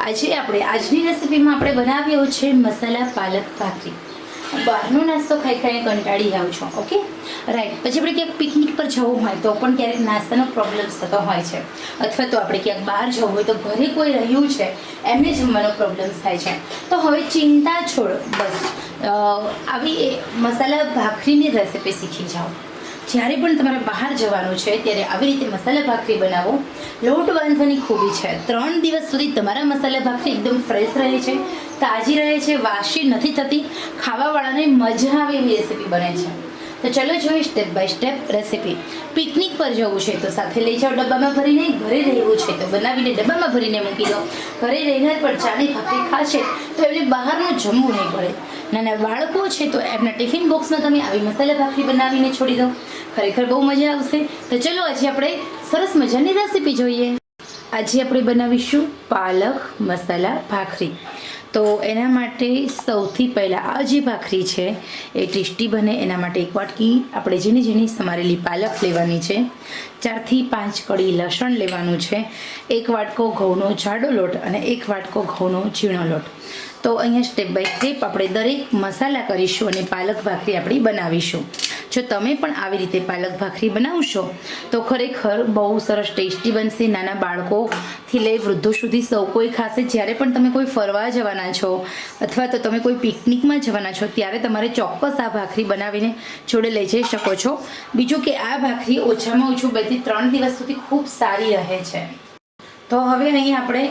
આજે આપણે, આજની રેસીપીમાં આપણે બનાવ્યો છે મસાલા પાલક ભાખરી. બહારનો નાસ્તો ખાઈ ખાઈને કંટાળી જાઉં છું, ઓકે? રાઈટ પછી આપણે ક્યાંક પિકનિક પર જવું હોય તો પણ ક્યારેક નાસ્તાનો પ્રોબ્લેમ થતો હોય છે. અથવા તો આપણે ક્યાંક બહાર જવું હોય તો ઘરે કોઈ રહ્યું છે, એમને જમવાનો પ્રોબ્લેમ થાય છે. તો હવે ચિંતા છોડો, બસ. આવી એ મસાલા ભાખરીની રેસીપી શીખી જાઓ. જ્યારે પણ તમારે બહાર જવાનું છે, ત્યારે આવી રીતે મસાલા ભાખરી બનાવો. લોટ બાંધવાની ખૂબી છે. ત્રણ દિવસ સુધી તમારા મસાલા ભાખરી એકદમ ફ્રેશ રહે છે, તાજી રહે છે, વાસી નથી થતી. ખાવાવાળાને મજા આવે એવી રેસીપી બને છે. તો ચલો જોઈએ step by step recipe picnic પર જવું છે તો સાથે લઈ જાઓ ડબ્બામાં ભરીને, ઘરે રહેવું છે તો બનાવીને ડબ્બામાં ભરીને મૂકી દો. ઘરે રહીને પણ ચાની ભાખરી ખાશે તો એમને બહારનું જમવું નહીં પડે. નાના બાળકો છે તો એમના ટિફિન બોક્સમાં તમે આવી મસાલા ભાખરી બનાવીને છોડી દો. ખરેખર બહુ મજા આવશે. તો ચલો આજે આપણે સરસ મજાની રેસીપી જોઈએ. આજે આપણે બનાવીશું પાલક મસાલા ભાખરી. તો એના માટે સૌથી પહેલાં આ જે ભાખરી છે, એ ટેસ્ટી બને. એના માટે એક વાટકી આપણે ઝીણી ઝીણી સમારેલી પાલક લેવાની છે, ચારથી પાંચ કળી લસણ લેવાનું છે, એક વાટકો ઘઉંનો જાડો લોટ અને એક વાટકો ઘઉંનો ઝીણો લોટ. તો અહીંયા સ્ટેપ બાય સ્ટેપ આપણે દરેક મસાલા કરીશું અને પાલક ભાખરી આપણી બનાવીશું. જો તમે પણ આવી રીતે પાલક ભાખરી બનાવશો, તો ખરેખર બહુ સરસ ટેસ્ટી બનશે. નાના બાળકોથી લઈ વૃદ્ધો સુધી સૌ કોઈ ખાશે. જ્યારે પણ તમે કોઈ ફરવા જવાના છો, અથવા તો તમે કોઈ પિકનિકમાં જવાના છો, ત્યારે તમારે ચોક્કસ આ ભાખરી બનાવીને જોડે લઈ જઈ શકો છો. બીજું કે આ ભાખરી ઓછામાં ઓછું બેથી ત્રણ દિવસ સુધી ખૂબ સારી રહે છે. તો હવે અહીં આપણે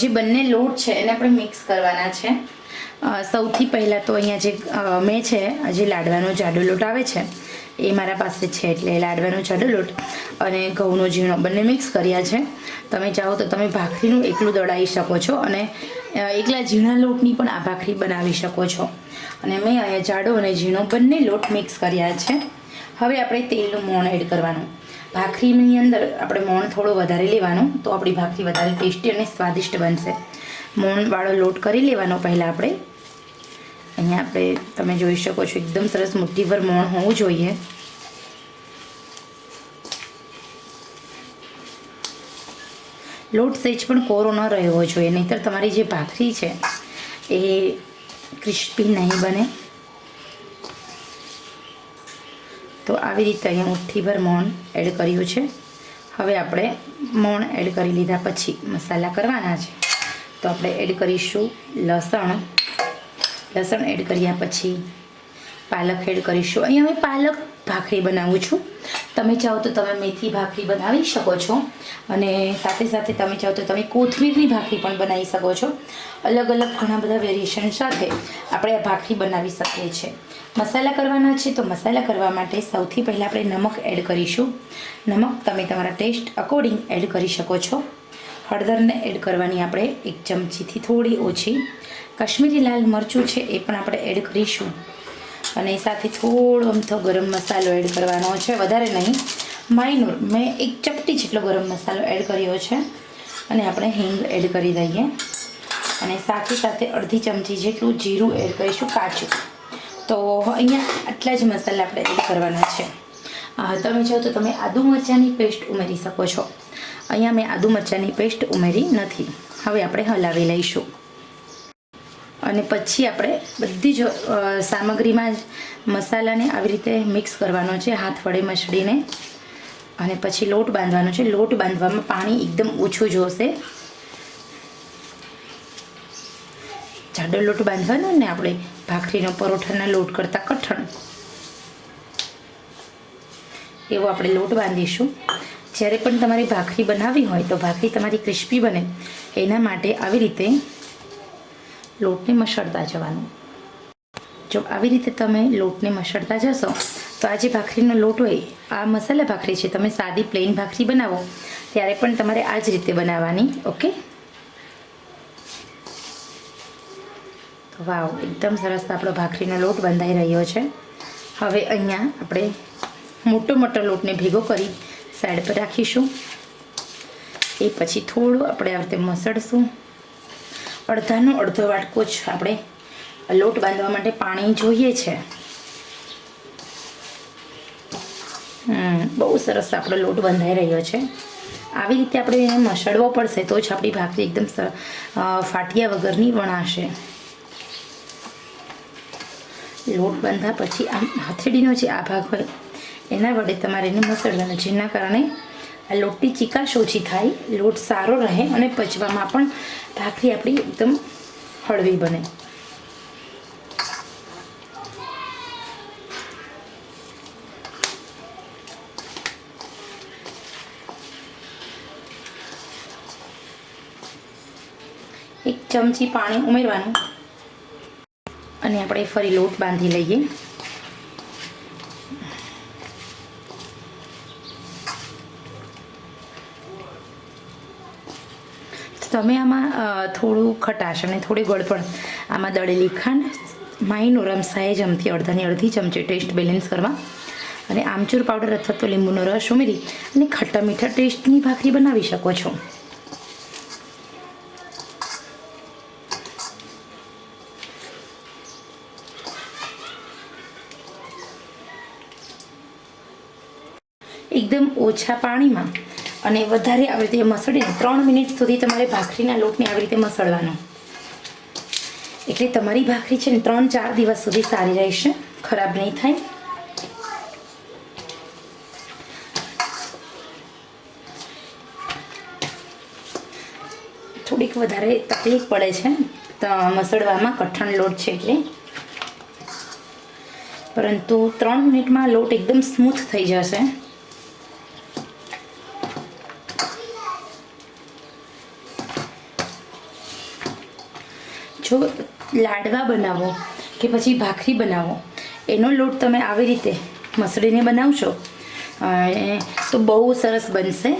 જે બંને લોટ છે એને આપણે મિક્સ કરવાના છે. સૌથી પહેલાં તો અહીંયા જે મેં છે, જે લાડવાનો જાડો લોટ આવે છે, એ મારા પાસે છે એટલે લાડવાનો જાડો લોટ અને ઘઉંનો ઝીણો બંને મિક્સ કર્યા છે. તમે ચાહો તો તમે ભાખરીનું એકલું દળાવી શકો છો અને એકલા ઝીણા લોટની પણ આ ભાખરી બનાવી શકો છો. અને મેં અહીંયા જાડો અને ઝીણો બંને લોટ મિક્સ કર્યા છે. હવે આપણે તેલનું મોણ એડ કરવાનું. ભાખરીની અંદર આપણે મોણ થોડો વધારે લેવાનું તો આપણી ભાખરી વધારે ટેસ્ટી અને સ્વાદિષ્ટ બનશે. મોણવાળો લોટ કરી લેવાનો પહેલાં આપણે. અહીંયા આપણે તમે જોઈ શકો છો, એકદમ સરસ મુઠ્ઠીભર મોણ હોવું જોઈએ. લોટ સેજ પણ કોરો ન રહેવો જોઈએ, નહીંતર તમારી જે ભાખરી છે, એ ક્રિસ્પી નહીં બને. તો આવી રીતે અહીંયા મુઠ્ઠીભર મોણ એડ કર્યું છે. હવે આપણે મોણ એડ કરી લીધા પછી મસાલા કરવાના છે. તો આપણે એડ કરીશું લસણ. લસણ એડ કર્યા પછી પાલક એડ કરીશું. અહીંયા અમે પાલક ભાખરી બનાવું છું. તમે ચાહો તો તમે મેથી ભાખરી બનાવી શકો છો. અને સાથે સાથે તમે ચાહો તો તમે કોથમીરની ભાખરી પણ બનાવી શકો છો. અલગ અલગ ઘણા બધા વેરિએશન સાથે આપણે આ ભાખરી બનાવી શકીએ છીએ. મસાલા કરવાના છે તો મસાલા કરવા માટે સૌથી પહેલાં આપણે નમક એડ કરીશું. નમક તમે તમારા ટેસ્ટ અકોર્ડિંગ એડ કરી શકો છો. હળદરને એડ કરવાની આપણે એક ચમચીથી થોડી ઓછી. કાશ્મીરી લાલ મરચું છે એ પણ આપણે એડ કરીશું. અને સાથે થોડો અમથો ગરમ મસાલો એડ કરવાનો છે. વધારે નહીં માઇનોર મેં એક ચપટી જેટલો ગરમ મસાલો એડ કર્યો છે. અને આપણે હિંગ એડ કરી દઈએ. અને સાથે સાથે અડધી ચમચી જેટલું જીરું એડ કરીશું કાચું તો અહીંયા આટલા જ મસાલા આપણે એડ કરવાના છે. તમે જો તો તમે આદુ મરચાંની પેસ્ટ ઉમેરી શકો છો. અહીંયા મેં આદુ મરચાંની પેસ્ટ ઉમેરી નથી. હવે આપણે હલાવી લઈશું. અને પછી આપણે બધી જ સામગ્રીમાં જ મસાલાને આવી રીતે મિક્સ કરવાનો છે, હાથ વડે મસળીને. અને પછી લોટ બાંધવાનો છે. લોટ બાંધવામાં પાણી એકદમ ઓછું જોશે. જાડો લોટ બાંધવાનો ને આપણે ભાખરીનો પરોઠાના લોટ કરતાં કઠણ. એવો આપણે લોટ બાંધીશું. જ્યારે પણ તમારે ભાખરી બનાવવી હોય તો ભાખરી તમારી ક્રિસ્પી બને. એના માટે આવી રીતે લોટને મસળતા જવાનું. જો આવી રીતે તમે લોટને મસળતા જશો, તો આ જે ભાખરીનો લોટ હોય, આ મસાલા ભાખરી છે, તમે સાદી પ્લેન ભાખરી બનાવો. ત્યારે પણ તમારે આ જ રીતે બનાવવાની, ઓકે? તો વાવ, એકદમ સરસ આપણો ભાખરીનો લોટ બંધાઈ રહ્યો છે. હવે અહીંયા આપણે મોટો મોટો લોટને ભેગો કરી સાઈડ પર રાખીશું. એ પછી થોડું આપણે આ રીતે મસળશું. અડધાનો અડધો વાટકો જ આપણે લોટ બાંધવા માટે પાણી જોઈએ છે. બહુ સરસ આપણો લોટ બંધાઈ રહ્યો છે. આવી રીતે આપણે એને મસળવો પડશે તો જ આપણી ભાખરી એકદમ ફાટિયા વગરની વણાશે. લોટ બાંધા પછી આમ હથેળીનો જે આ ભાગ હોય એના વડે તમારે એને મસળવાનો જેના કારણે આ લોટની ચિકાશ ઓછી થાય, લોટ સારો રહે અને પચવામાં પણ ભાખરી આપણી એકદમ હળવી બને. એક ચમચી પાણી ઉમેરવાનું. અને આપણે ફરી લોટ બાંધી લઈએ. તમે આમાં થોડું ખટાશ અને થોડી ગળપણ. આમાં દળેલી ખાંડ માઇનોરમ સાહેજ અમથી અડધાની અડધી ચમચી ટેસ્ટ બેલેન્સ કરવા. અને આમચૂર પાવડર અથવા તો લીંબુનો રસ ઉમેરી અને ખટ્ટા મીઠા ટેસ્ટની ભાખરી બનાવી શકો છો. એકદમ ઓછા પાણીમાં અને વધારે આવી રીતે મસળીને ત્રણ મિનિટ સુધી તમારે ભાખરીના લોટને આવી રીતે મસળવાનો. એટલે તમારી ભાખરી છે ને ત્રણ ચાર દિવસ સુધી સારી રહેશે, ખરાબ નહીં થાય. થોડીક વધારે તકલીફ પડે છે મસળવામાં કઠણ લોટ છે એટલે. પરંતુ ત્રણ મિનિટમાં લોટ એકદમ સ્મૂથ થઈ જશે. જો લાડવા બનાવો કે પછી ભાખરી બનાવો, એનો લોટ તમે આવી રીતે મસળીને બનાવશો. તો બહુ સરસ બનશે.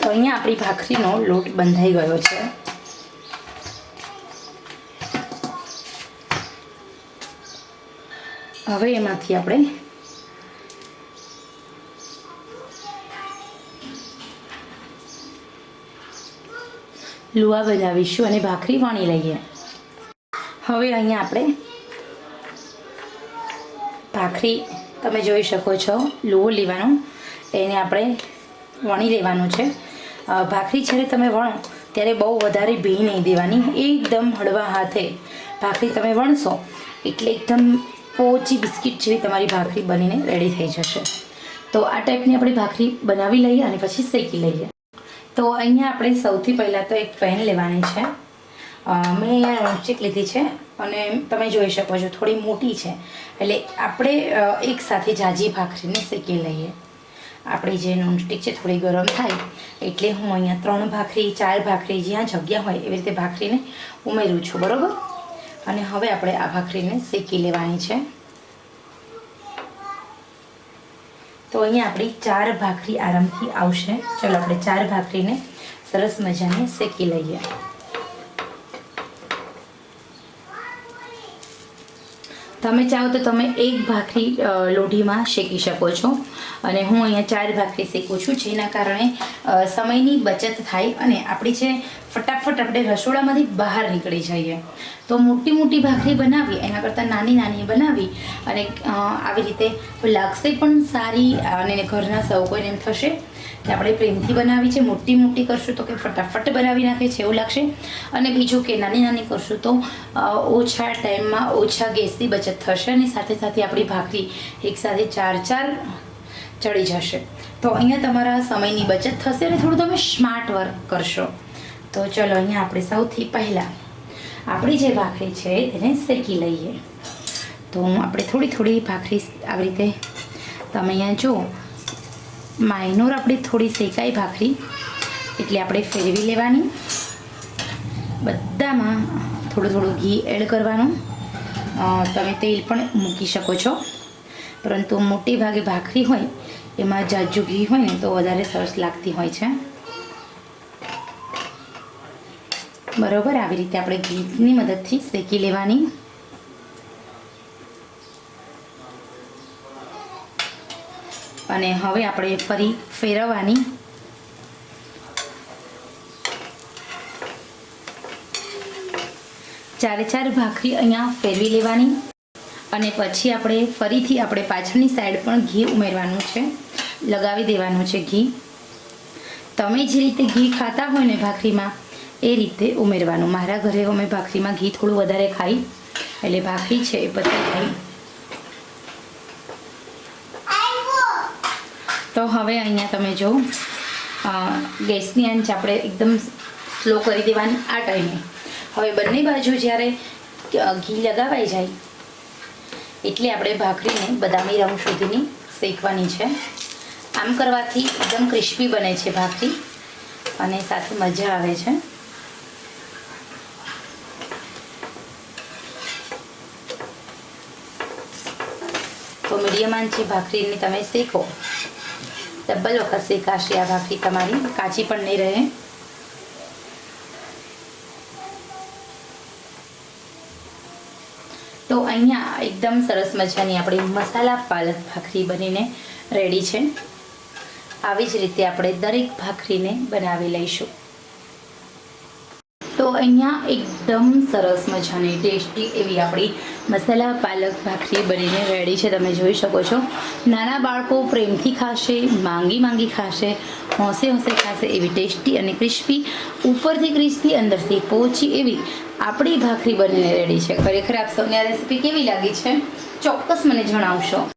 તો અહીંયા આપણી ભાખરીનો લોટ બંધાઈ ગયો છે. હવે એમાંથી આપણે લુવા બનાવીશું અને ભાખરી વણી લઈએ. હવે અહીંયા આપણે ભાખરી, તમે જોઈ શકો છો, લુવો લેવાનો. એને આપણે વણી લેવાનું છે. ભાખરી જ્યારે તમે વણો, ત્યારે બહુ વધારે ભી નહીં દેવાની. એકદમ હળવા હાથે ભાખરી તમે વણશો, એટલે એકદમ પોચી બિસ્કિટ જેવી તમારી ભાખરી બનીને રેડી થઈ જશે. તો આ ટાઈપની આપણે ભાખરી બનાવી લઈએ અને પછી શેકી લઈએ. તો અહીંયા આપણે સૌથી પહેલાં તો એક પેન લેવાની છે. મેં અહીંયા નોનસ્ટિક લીધી છે અને તમે જોઈ શકો છો થોડી મોટી છે. એટલે આપણે એક સાથે જાજી ભાખરીને શેકી લઈએ. આપણી જે નોનસ્ટિક છે થોડી ગરમ થાય એટલે હું અહીંયા ત્રણ ભાખરી, ચાર ભાખરી જ્યાં જગ્યા હોય એવી રીતે ભાખરીને ઉમેરું છું. બરાબર? અને હવે આપણે આ ભાખરીને શેકી લેવાની છે. તો અહીંયા આપણી ચાર ભાખરી આરામથી આવશે. ચલો આપણે ચાર ભાખરીને સરસ મજાને શેકી લઈએ. તમે ચાહો તો તમે એક ભાખરી લોઢીમાં શેકી શકો છો. અને હું અહીંયા ચાર ભાખરી શેકું છું, જેના કારણે સમયની બચત થાય અને આપણી છે ફટાફટ આપણે રસોડામાંથી બહાર નીકળી જઈએ. તો મોટી મોટી ભાખરી બનાવી, એના કરતાં નાની નાની બનાવી અને આવી રીતે લાગશે પણ સારી અને ઘરના સૌ કોઈને એમ થશે. કે આપણે પ્રેમથી બનાવી છે, મોટી મોટી કરશું તો કે ફટાફટ બનાવી નાખે છે એવું લાગશે. અને બીજું કે નાની નાની કરશું તો ઓછા ટાઈમમાં ઓછા ગેસની બચત થશે અને સાથે સાથે આપણી ભાખરી એકસાથે ચાર ચાર ચડી જશે. તો અહીંયા તમારા સમયની બચત થશે અને થોડું તમે સ્માર્ટ વર્ક કરશો. તો ચલો અહીંયા આપણે સૌથી પહેલાં આપણી જે ભાખરી છે તેને શેકી લઈએ. તો આપણે થોડી થોડી ભાખરી આવી રીતે તમે અહીંયા જુઓ. માઇનોર આપણી થોડી શેકાઈ ભાખરી, એટલે આપણે ફેરવી લેવાની. બધામાં થોડું થોડું ઘી એડ કરવાનું. તમે તેલ પણ મૂકી શકો છો. પરંતુ મોટી ભાગે ભાખરી હોય, એમાં જાજુ ઘી હોય ને, તો વધારે સરસ લાગતી હોય છે. બરોબર, આવી રીતે આપણે ઘીની મદદથી શેકી લેવાની. અને હવે આપણે ફરી ફેરવવાની. ચારે ચાર ભાખરી અહીંયા ફેરવી લેવાની અને પછી આપણે ફરીથી આપણે પાછળની સાઈડ પણ ઘી ઉમેરવાનું છે. લગાવી દેવાનું છે ઘી. તમે જે રીતે ઘી ખાતા હોય ને ભાખરીમાં, એ રીતે ઉમેરવાનું. મારા ઘરે અમે ભાખરીમાં ઘી થોડું વધારે ખાઈ, એટલે ભાખરી છે એ પછી ખાઈ. તો હવે અહીંયા તમે જો ગેસની આંચ આપણે એકદમ સ્લો કરી દેવાની આ ટાઈમે. હવે બંને બાજુ જ્યારે ઘી લગાવાઈ જાય, એટલે આપણે ભાખરીને બદામી રંગ સુધીની શેકવાની છે. આમ કરવાથી એકદમ ક્રિસ્પી બને છે ભાખરી, અને સાથે મજા આવે છે. તો મીડિયમ આંચી ભાખરીને તમે શેકો. ડબલ વખત શેકાશે આ ભાખરી તમારી કાચી પણ નહીં રહે તો અહીંયા એકદમ સરસ મજાની આપણી મસાલા પાલક ભાખરી બનીને રેડી છે આવી જ રીતે આપણે દરેક ભાખરીને બનાવી લઈશું। તો અહીંયા એકદમ સરસ મજાની ટેસ્ટી એવી આપણી મસાલા પાલક ભાખરી બનીને રેડી છે, તમે જોઈ શકો છો. નાના બાળકો પ્રેમથી ખાશે, માંગી માંગી ખાશે, હોંશે હોંશે ખાશે એવી ટેસ્ટી અને ક્રિસ્પી, ઉપરથી ક્રિસ્પી, અંદરથી પોચી એવી આપણી ભાખરી બનીને રેડી છે. ખરેખર આપ સૌને આ રેસીપી કેવી લાગી છે? ચોક્કસ મને જણાવશો.